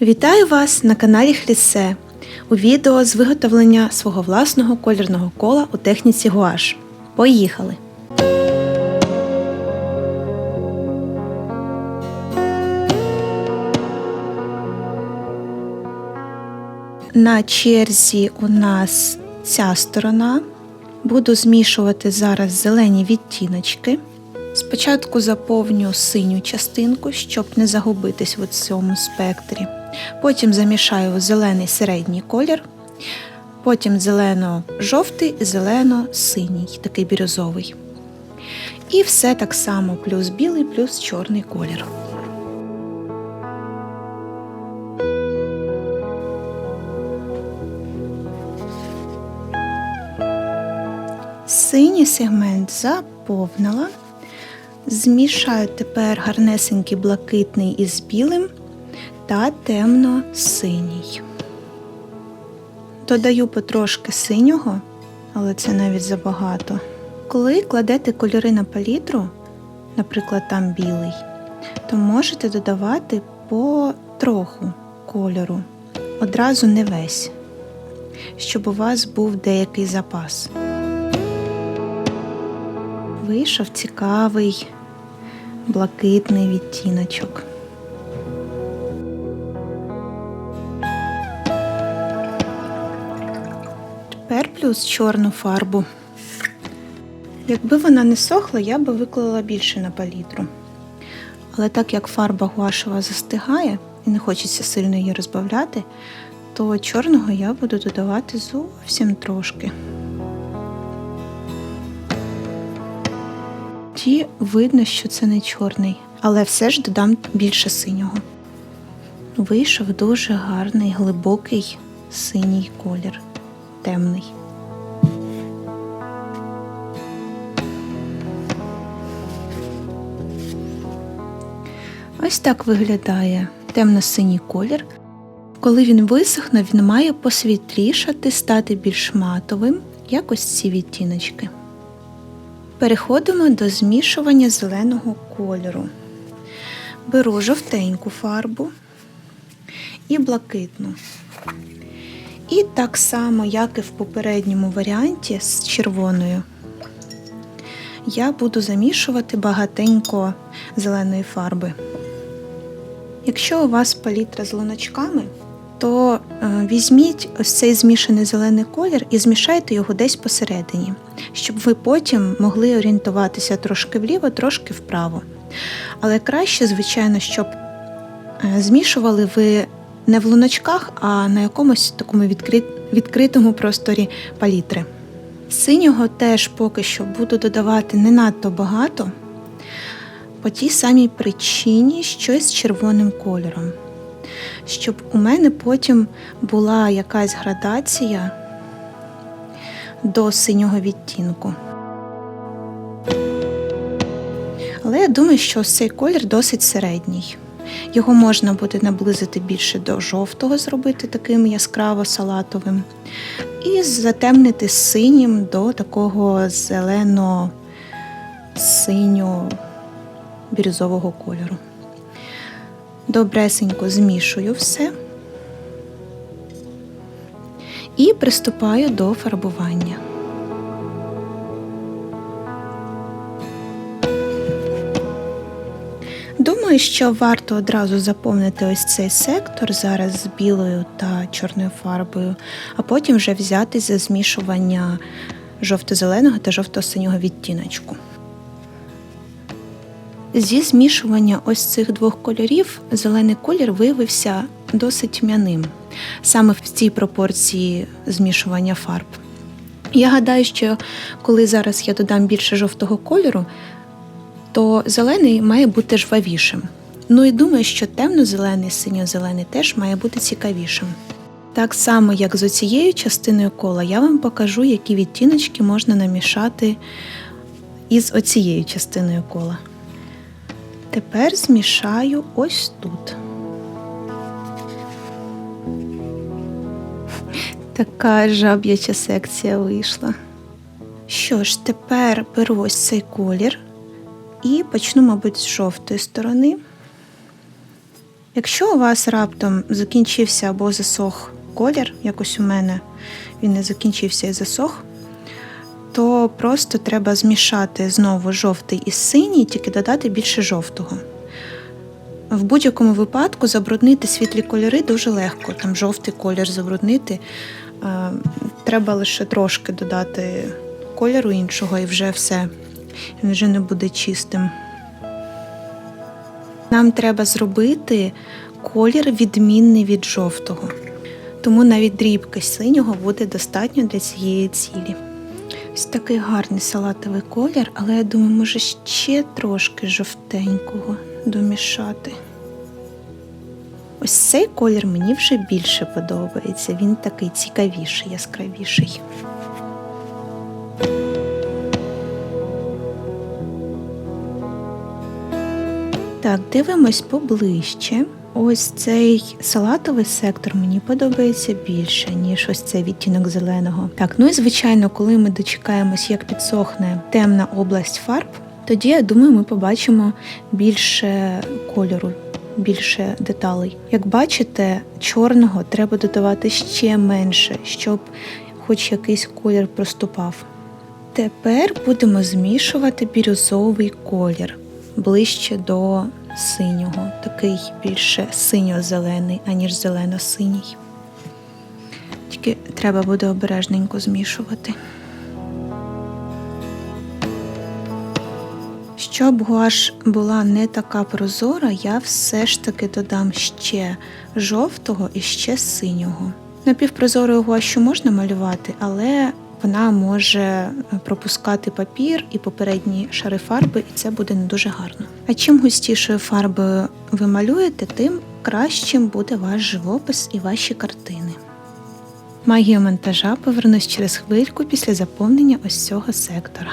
Вітаю вас на каналі Хлісе у відео з виготовлення свого власного колірного кола у техніці гуаш. Поїхали! На черзі у нас ця сторона. Буду змішувати зараз зелені відтіночки. Спочатку заповню синю частинку, щоб не загубитись у цьому спектрі. Потім замішаю зелений середній колір, потім зелено-жовтий зелено-синій, такий бірюзовий. І все так само, плюс білий, плюс чорний колір. Синій сегмент заповнила. Змішаю тепер гарнесенький блакитний із білим та темно-синій. Додаю потрошки синього, але це навіть забагато. Коли кладете кольори на палітру, наприклад, там білий, то можете додавати по троху кольору, одразу не весь, щоб у вас був деякий запас. Вийшов цікавий блакитний відтіночок. Тепер плюс чорну фарбу. Якби вона не сохла, я би виклала більше на палітру. Але так як фарба гуашева застигає і не хочеться сильно її розбавляти, то чорного я буду додавати зовсім трошки. Ті видно, що це не чорний, але все ж додам більше синього. Вийшов дуже гарний глибокий синій колір, темний. Ось так виглядає темно-синій колір. Коли він висохне, він має посвітлішати, стати більш матовим, як ось ці відтіночки. Переходимо до змішування зеленого кольору. Беру жовтеньку фарбу і блакитну. І так само, як і в попередньому варіанті з червоною, я буду замішувати багатенько зеленої фарби. Якщо у вас палітра з луночками, то е, візьміть ось цей змішаний зелений колір і змішайте його десь посередині, щоб ви потім могли орієнтуватися трошки вліво, трошки вправо. Але краще, звичайно, щоб е, змішували ви не в луночках, а на якомусь такому відкрит... відкритому просторі палітри. Синього теж поки що буду додавати не надто багато, по тій самій причині, що й з червоним кольором щоб у мене потім була якась градація до синього відтінку. Але я думаю, що цей колір досить середній. Його можна буде наблизити більше до жовтого, зробити таким яскраво салатовим, і затемнити синім до такого зелено-синьо-бірюзового кольору. Добресенько змішую все і приступаю до фарбування. Думаю, що варто одразу заповнити ось цей сектор зараз з білою та чорною фарбою, а потім вже взяти за змішування жовто-зеленого та жовто-синього відтіночку. Зі змішування ось цих двох кольорів зелений колір виявився досить м'яним, саме в цій пропорції змішування фарб. Я гадаю, що коли зараз я додам більше жовтого кольору, то зелений має бути жвавішим. Ну і думаю, що темно-зелений, синьо-зелений теж має бути цікавішим. Так само, як з оцією частиною кола, я вам покажу, які відтіночки можна намішати із оцією частиною кола. Тепер змішаю ось тут. Така жаб'яча секція вийшла. Що ж, тепер беру ось цей колір і почну, мабуть, з жовтої сторони. Якщо у вас раптом закінчився або засох колір, якось у мене він не закінчився і засох, то просто треба змішати знову жовтий і синій, тільки додати більше жовтого. В будь-якому випадку забруднити світлі кольори дуже легко. Там жовтий колір забруднити. Е, Треба лише трошки додати кольору іншого і вже все. Він вже не буде чистим. Нам треба зробити колір відмінний від жовтого. Тому навіть дрібки синього буде достатньо для цієї цілі. Ось такий гарний салатовий колір, але я думаю, може ще трошки жовтенького домішати. Ось цей колір мені вже більше подобається. Він такий цікавіший, яскравіший. Так, дивимось поближче. Ось цей салатовий сектор мені подобається більше, ніж ось цей відтінок зеленого. Так, ну і звичайно, коли ми дочекаємось, як підсохне темна область фарб, тоді я думаю, ми побачимо більше кольору, більше деталей. Як бачите, чорного треба додавати ще менше, щоб хоч якийсь колір проступав. Тепер будемо змішувати бірюзовий колір ближче до синього, такий більше синьо-зелений, аніж зелено-синій. Тільки треба буде обережненько змішувати. Щоб гуаш була не така прозора, я все ж таки додам ще жовтого і ще синього. Напівпрозорою гуашю можна малювати, але вона може пропускати папір і попередні шари фарби, і це буде не дуже гарно. А чим густішою фарбою ви малюєте, тим кращим буде ваш живопис і ваші картини. Магія монтажа повернусь через хвильку після заповнення ось цього сектора.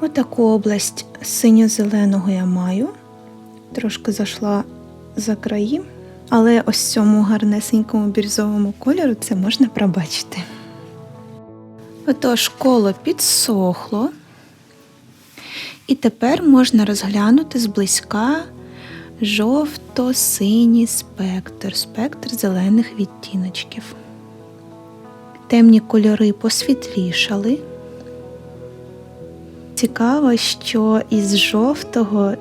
Отаку область синьо-зеленого я маю. Трошки зайшла за краї. Але ось цьому гарнесенькому бірюзовому кольору це можна пробачити. Отож, коло підсохло, і тепер можна розглянути зблизька жовто-синій спектр, спектр зелених відтіночків. Темні кольори посвітлішали. Цікаво, що із жовтого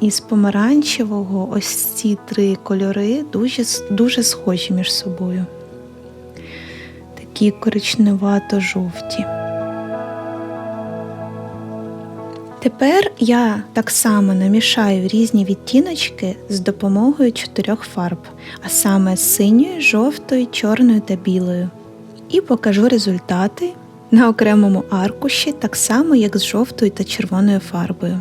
із помаранчевого ось ці три кольори дуже дуже схожі між собою. Такі коричневато-жовті. Тепер я так само намішаю різні відтіночки з допомогою чотирьох фарб, а саме синьої, жовтої, чорної та білої. І покажу результати на окремому аркуші, так само, як з жовтою та червоною фарбою.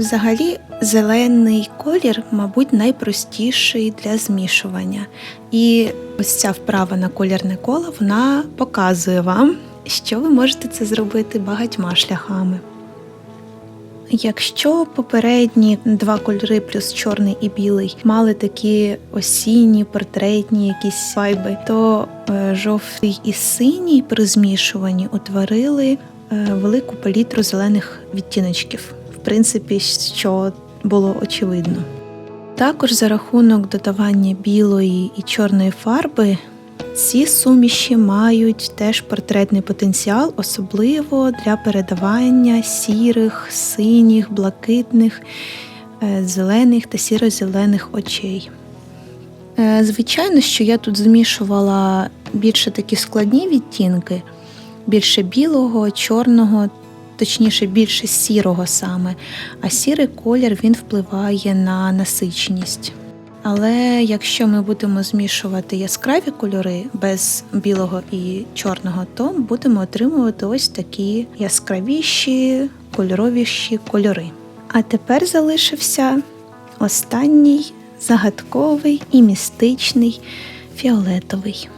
Взагалі, зелений колір, мабуть, найпростіший для змішування. І ось ця вправа на колірне коло вона показує вам, що ви можете це зробити багатьма шляхами. Якщо попередні два кольори плюс чорний і білий мали такі осінні, портретні якісь вайби, то е, жовтий і синій при змішуванні утворили е, велику палітру зелених відтіночків принципі, що було очевидно. Також за рахунок додавання білої і чорної фарби ці суміші мають теж портретний потенціал, особливо для передавання сірих, синіх, блакитних, е, зелених та сіро-зелених очей. Е, звичайно, що я тут змішувала більше такі складні відтінки, більше білого, чорного точніше більше сірого саме, а сірий колір він впливає на насиченість. Але якщо ми будемо змішувати яскраві кольори без білого і чорного, то будемо отримувати ось такі яскравіші, кольоровіші кольори. А тепер залишився останній загадковий і містичний фіолетовий.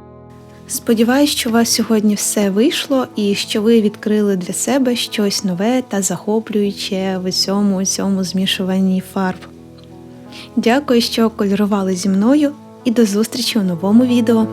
Сподіваюсь, що у вас сьогодні все вийшло і що ви відкрили для себе щось нове та захоплююче в усьому усьому змішуванні фарб. Дякую, що кольорували зі мною, і до зустрічі у новому відео!